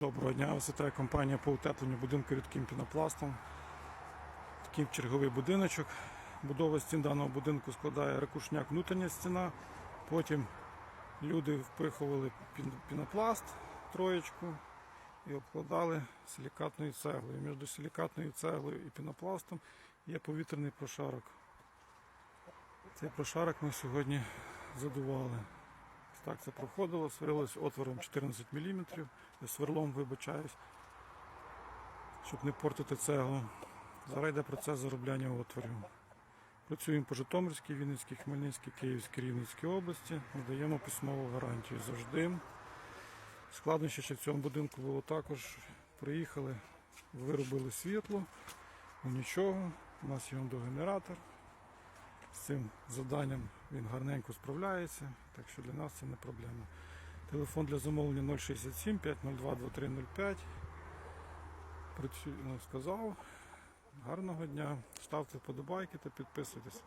Доброго дня, вітає компанія по утепленню будинку рідким пінопластом. Такий черговий будиночок. Будова стін даного будинку складає ракушняк внутрішня стіна. Потім люди впихували пінопласт троєчку і обкладали силікатною цеглою. Між силікатною цеглою і пінопластом є повітряний прошарок. Цей прошарок ми сьогодні задували. Так це проходило, сварилось отвором 14 мм, сверлом вибачаюсь, щоб не портити цеглу. Зараз йде процес заробляння отворів. Працюємо по Житомирській, Вінницькій, Хмельницькій, Київській, Рівненській області. Надаємо письмову гарантію завжди. Складнощі ще в цьому будинку було також. Приїхали, виробили світло, нічого. У нас є генератор. З цим завданням він гарненько справляється, так що для нас це не проблема. Телефон для замовлення 067 502 2305. Працюю, ну, сказав. Гарного дня. Ставте вподобайки та підписуйтесь.